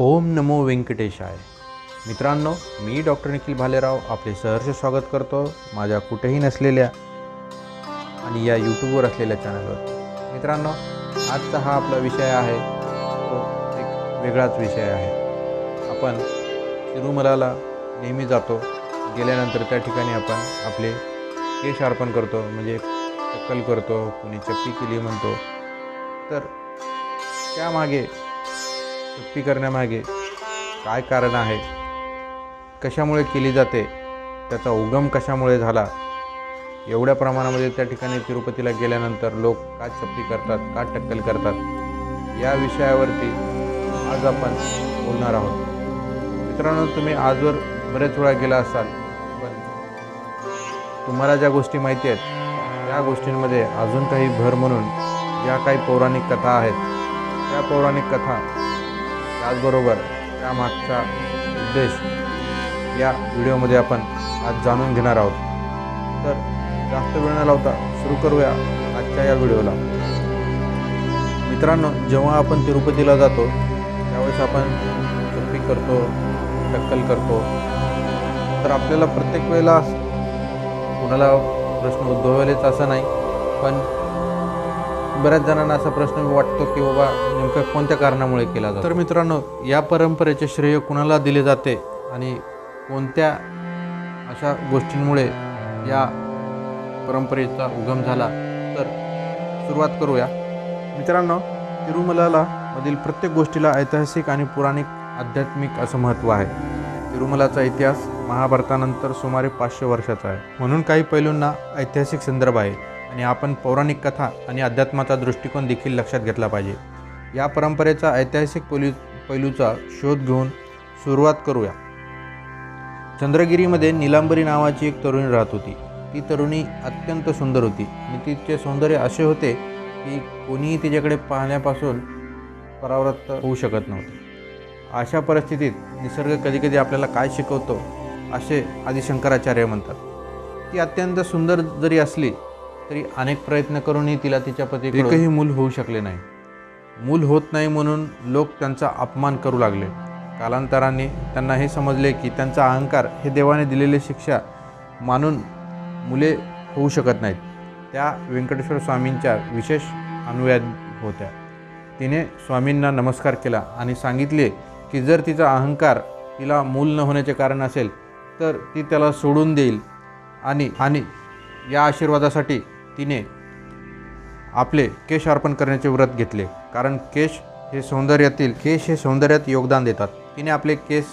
ओम नमो व्यंकटेशाय मित्रांनो मी डॉक्टर निखिल भालेराव आपले सहर्ष स्वागत करतो माझ्या कुठेही नसलेल्या आणि या यूट्यूबवर असलेल्या चॅनलवर. मित्रांनो आजचा हा आपला विषय आहे तो एक वेगळाच विषय आहे. आपण तिरुमलाला नेहमी जातो गेल्यानंतर त्या ठिकाणी आपण आपले केश अर्पण करतो म्हणजे चक्कल करतो कुणी चक्की केली म्हणतो. तर त्यामागे सुट्टी करण्यामागे काय कारण आहे? कशामुळे केली जाते? त्याचा उगम कशामुळे झाला? एवढ्या प्रमाणामध्ये त्या ठिकाणी तिरुपतीला गेल्यानंतर लोक का चप्पी करतात का टक्कल करतात? या विषयावरती आज आपण बोलणार आहोत. मित्रांनो तुम्ही आजवर बरेच वेळा गेला असाल पण तुम्हाला ज्या गोष्टी माहिती आहेत त्या गोष्टींमध्ये अजून काही भर म्हणून ज्या काही पौराणिक कथा आहेत त्या पौराणिक कथा त्याचबरोबर त्यामागचा उद्देश या व्हिडिओमध्ये आपण आज जाणून घेणार आहोत. तर जास्त वेळ न लावता सुरू करूया आजच्या या व्हिडिओला. मित्रांनो जेव्हा आपण तिरुपतीला जातो त्यावेळेस आपण चुप्पी करतो टक्कल करतो. तर आपल्याला प्रत्येक वेळेला कुणाला प्रश्न उद्भवेलच असं नाही पण बऱ्याच जणांना असा प्रश्न वाटतो की बाबा नेमकं कोणत्या कारणामुळे केला जातो? तर मित्रांनो या परंपरेचे श्रेय कुणाला दिले जाते आणि कोणत्या अशा गोष्टींमुळे या परंपरेचा उगम झाला? तर सुरुवात करूया. मित्रांनो तिरुमलाला मधील प्रत्येक गोष्टीला ऐतिहासिक आणि पुराणिक आध्यात्मिक असं महत्त्व आहे. तिरुमलाचा इतिहास महाभारतानंतर सुमारे पाचशे वर्षाचा आहे. म्हणून काही पैलूंना ऐतिहासिक संदर्भ आहे. आणि आपण पौराणिक कथा आणि अध्यात्माचा दृष्टिकोन देखील लक्षात घेतला पाहिजे. या परंपरेचा ऐतिहासिक पैलू पैलूचा शोध घेऊन सुरुवात करूया. चंद्रगिरीमध्ये निलांबरी नावाची एक तरुणी राहत होती. ती तरुणी अत्यंत सुंदर होती. आणि तिचे सौंदर्य असे होते की कोणीही तिच्याकडे पाहण्यापासून परावृत्त होऊ शकत नव्हते. अशा परिस्थितीत निसर्ग कधीकधी आपल्याला काय शिकवतो असे आदिशंकराचार्य म्हणतात. ती अत्यंत सुंदर जरी असली तरी अनेक प्रयत्न करूनही तिला तिच्या पती एकही मूल होऊ शकले नाही. मूल होत नाही म्हणून लोक त्यांचा अपमान करू लागले. कालांतराने त्यांना हे समजले की त्यांचा अहंकार हे देवाने दिलेली शिक्षा मानून मुले होऊ शकत नाहीत. त्या व्यंकटेश्वर स्वामींच्या विशेष अनुयायी होत्या. तिने स्वामींना नमस्कार केला आणि सांगितले की जर तिचा अहंकार तिला मूल न होण्याचे कारण असेल तर ती त्याला सोडून देईल आणि आणि या आशीर्वादासाठी तिने आपले केश अर्पण करण्याचे व्रत घेतले. कारण केश हे सौंदर्यातील केश हे सौंदर्यात योगदान देतात. तिने आपले केस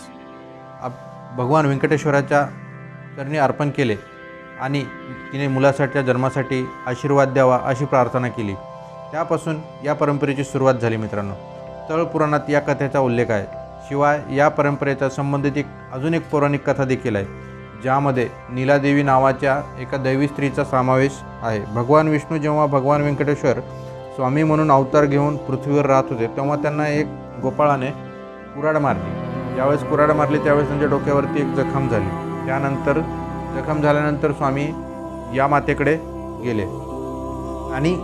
आप भगवान व्यंकटेश्वराच्या चरणी अर्पण केले आणि तिने मुलासाठीच्या जन्मासाठी आशीर्वाद द्यावा अशी प्रार्थना केली. त्यापासून या परंपरेची सुरुवात झाली मित्रांनो. तळपुराणात या कथेचा उल्लेख आहे. शिवाय या परंपरेचा संबंधित एक अजून एक पौराणिक कथा देखील आहे. ज्यामध्ये नीलादेवी नावाच्या एका दैवी स्त्रीचा समावेश आहे. भगवान विष्णू जेव्हा भगवान व्यंकटेश्वर स्वामी म्हणून अवतार घेऊन पृथ्वीवर राहत होते तेव्हा त्यांना एक गोपाळाने कुराड मारली. ज्यावेळेस कुराड मारली त्यावेळेस त्यांच्या डोक्यावरती एक जखम झाली. त्यानंतर जखम झाल्यानंतर स्वामी या मातेकडे गेले. आणि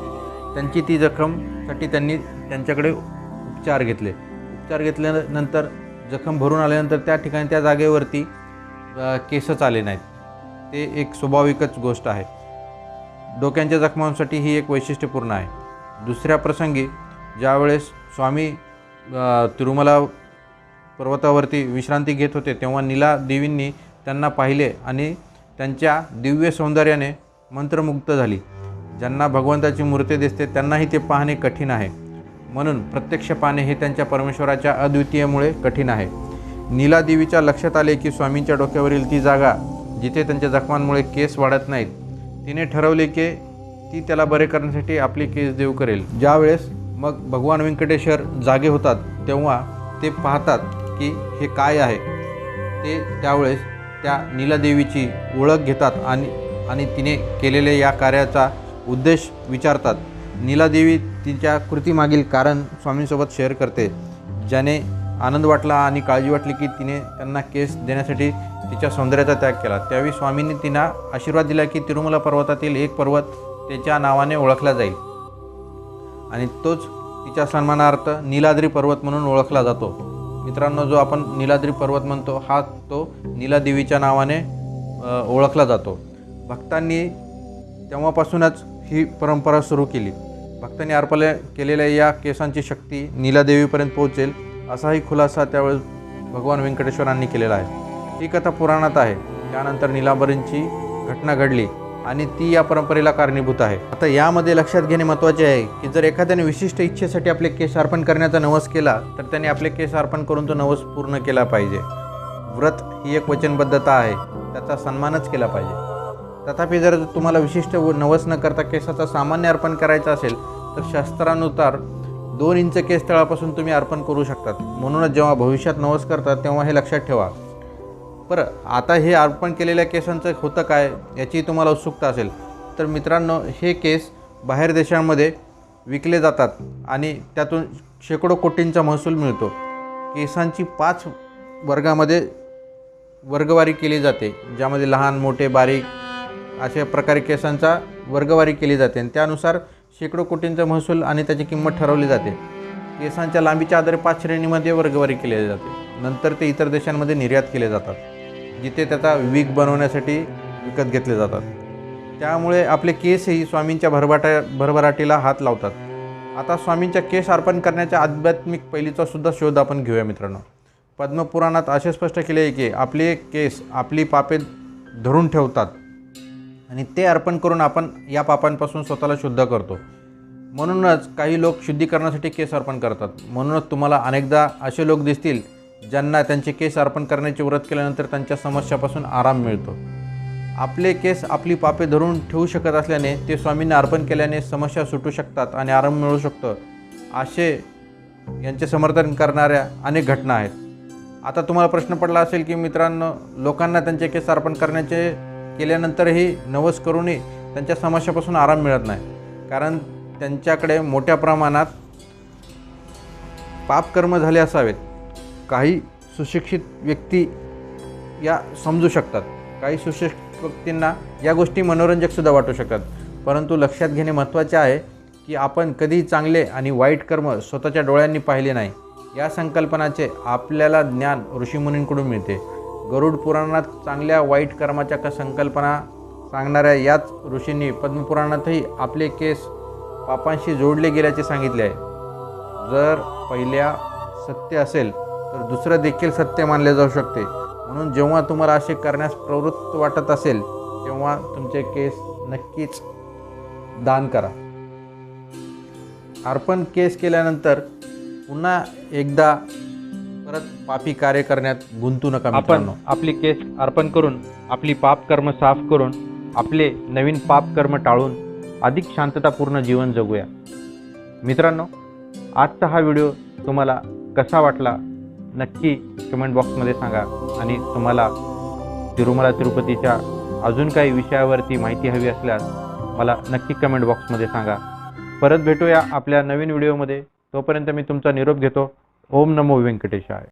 त्यांची ती जखमसाठी त्यांनी त्यांच्याकडे उपचार घेतले. उपचार घेतल्यानंतर जखम भरून आल्यानंतर त्या ठिकाणी त्या जागेवरती केसच आले नाहीत. ते एक स्वाभाविकच गोष्ट आहे. डोक्यांच्या जखमांसाठी ही एक वैशिष्ट्यपूर्ण आहे. दुसऱ्या प्रसंगी ज्यावेळेस स्वामी तिरुमला पर्वतावरती विश्रांती घेत होते तेव्हा नीला देवींनी त्यांना पाहिले आणि त्यांच्या दिव्य सौंदर्याने मंत्रमुग्ध झाली. ज्यांना भगवंताची मूर्ती दिसते त्यांनाही ते पाहणे कठीण आहे. म्हणून प्रत्यक्ष पाहणे हे त्यांच्या परमेश्वराच्या अद्वितीयमुळे कठीण आहे. नीलादेवीच्या लक्षात आले की स्वामींच्या डोक्यावरील ती जागा जिथे त्यांच्या जखमांमुळे केस वाढत नाहीत तिने ठरवले की ती त्याला बरे करण्यासाठी आपले केस देऊ करेल. ज्यावेळेस मग भगवान व्यंकटेश्वर जागे होतात तेव्हा ते पाहतात की हे काय आहे. ते त्यावेळेस त्या नीलादेवीची ओळख घेतात आणि आणि तिने केलेल्या या कार्याचा उद्देश विचारतात. नीलादेवी तिच्या कृतीमागील कारण स्वामींसोबत शेअर करते ज्याने आनंद वाटला आणि काळजी वाटली की तिने त्यांना केस देण्यासाठी तिच्या सौंदर्याचा त्याग केला. त्यावेळी स्वामींनी तिला आशीर्वाद दिला की तिरुमला पर्वतातील एक पर्वत त्याच्या नावाने ओळखला जाईल. आणि तोच तिच्या सन्मानार्थ नीलाद्री पर्वत म्हणून ओळखला जातो. मित्रांनो जो आपण नीलाद्री पर्वत म्हणतो हा तो नीलादेवीच्या नावाने ओळखला जातो. भक्तांनी तेव्हापासूनच ही परंपरा सुरू केली. भक्तांनी अर्पले केलेल्या या केसांची शक्ती नीलादेवीपर्यंत पोहोचेल. असाही खुलासा त्यावेळेस भगवान व्यंकटेश्वरांनी केलेला आहे. ही कथा पुराणात आहे. त्यानंतर निलांबरींची घटना घडली आणि ती या परंपरेला कारणीभूत आहे. आता यामध्ये लक्षात घेणे महत्त्वाचे आहे की जर एखाद्याने विशिष्ट इच्छेसाठी आपले केस अर्पण करण्याचा नवस केला तर त्याने आपले केस अर्पण करून तो नवस पूर्ण केला पाहिजे. व्रत ही एक वचनबद्धता आहे. त्याचा सन्मानच केला पाहिजे. तथापि जर तुम्हाला विशिष्ट व नवस न करता केसाचा सामान्य अर्पण करायचा असेल तर शास्त्रानुसार दोन इंच केस तळापासून तुम्ही अर्पण करू शकतात. म्हणूनच जेव्हा भविष्यात नवस करतात तेव्हा हे लक्षात ठेवा. बरं आता हे अर्पण केलेल्या केसांचं होतं काय याची तुम्हाला उत्सुकता असेल. तर मित्रांनो हे केस बाहेर देशांमध्ये विकले जातात आणि त्यातून शेकडो कोटींचा महसूल मिळतो. केसांची पाच वर्गामध्ये वर्गवारी केली जाते ज्यामध्ये लहान मोठे बारीक अशा प्रकारे केसांचा वर्गवारी केली जाते. आणि त्यानुसार शेकडो कोटींचा महसूल आणि त्याची किंमत ठरवली जाते. केसांच्या लांबीच्या आधारे पाच श्रेणीमध्ये वर्गवारी केली जाते. नंतर ते इतर देशांमध्ये निर्यात केले जातात जिथे त्याचा विग बनवण्यासाठी विकत घेतले जातात. त्यामुळे आपले केसही स्वामींच्या भरभाटा भरभराटीला हात लावतात. आता स्वामींच्या केस अर्पण करण्याच्या आध्यात्मिक पैलीचा सुद्धा शोध आपण घेऊया मित्रांनो. पद्मपुराणात असे स्पष्ट केले आहे की आपले केस आपली पापे धरून ठेवतात. आणि ते अर्पण करून आपण या पापांपासून स्वतःला शुद्ध करतो. म्हणूनच काही लोक शुद्धीकरणासाठी केस अर्पण करतात. म्हणूनच तुम्हाला अनेकदा असे लोक दिसतील ज्यांना त्यांचे केस अर्पण करण्याचे व्रत केल्यानंतर त्यांच्या समस्यापासून आराम मिळतो. आपले केस आपली पापे धरून ठेवू शकत असल्याने ते स्वामींना अर्पण केल्याने समस्या सुटू शकतात आणि आराम मिळू शकतो. असे यांचे समर्थन करणाऱ्या अनेक घटना आहेत. आता तुम्हाला प्रश्न पडला असेल की मित्रांनो लोकांना त्यांचे केस अर्पण करण्याचे केल्यानंतरही नवस करूनही त्यांच्या समस्यापासून आराम मिळत नाही. कारण त्यांच्याकडे मोठ्या प्रमाणात पापकर्म झाले असावेत. काही सुशिक्षित व्यक्ती या समजू शकतात. काही सुशिक्षित व्यक्तींना या गोष्टी मनोरंजकसुद्धा वाटू शकतात. परंतु लक्षात घेणे महत्त्वाचे आहे की आपण कधी चांगले आणि वाईट कर्म स्वतःच्या डोळ्यांनी पाहिले नाही. या संकल्पनाचे आपल्याला ज्ञान ऋषीमुनींकडून मिळते. गरुड पुराणात चांगल्या वाईट कर्माच्या क संकल्पना सांगणाऱ्या याच ऋषींनी पद्मपुराणातही आपले केस पापांशी जोडले गेल्याचे सांगितले आहे. जर पहिल्या सत्य असेल तर दुसरं देखील सत्य मानले जाऊ शकते. म्हणून जेव्हा तुम्हाला असे करण्यास प्रवृत्त वाटत असेल तेव्हा तुमचे केस नक्कीच दान करा. अर्पण केस केल्यानंतर पुन्हा एकदा परत पापी कार्य करण्यात गुंतू नका आपण आपली केस अर्पण करून आपली पाप कर्म साफ करून आपले नवीन पाप कर्म टाळून अधिक शांततापूर्ण जीवन जगूया. मित्रांनो आजचा हा व्हिडिओ तुम्हाला कसा वाटला नक्की कमेंट बॉक्समध्ये सांगा आणि तुम्हाला तिरुमला तिरुपतीच्या अजून काही विषयावरती माहिती हवी असल्यास मला नक्की कमेंट बॉक्समध्ये सांगा. परत भेटूया आपल्या नवीन व्हिडिओमध्ये. तोपर्यंत मी तुमचा निरोप घेतो. ओम नमो व्यंकटेशाय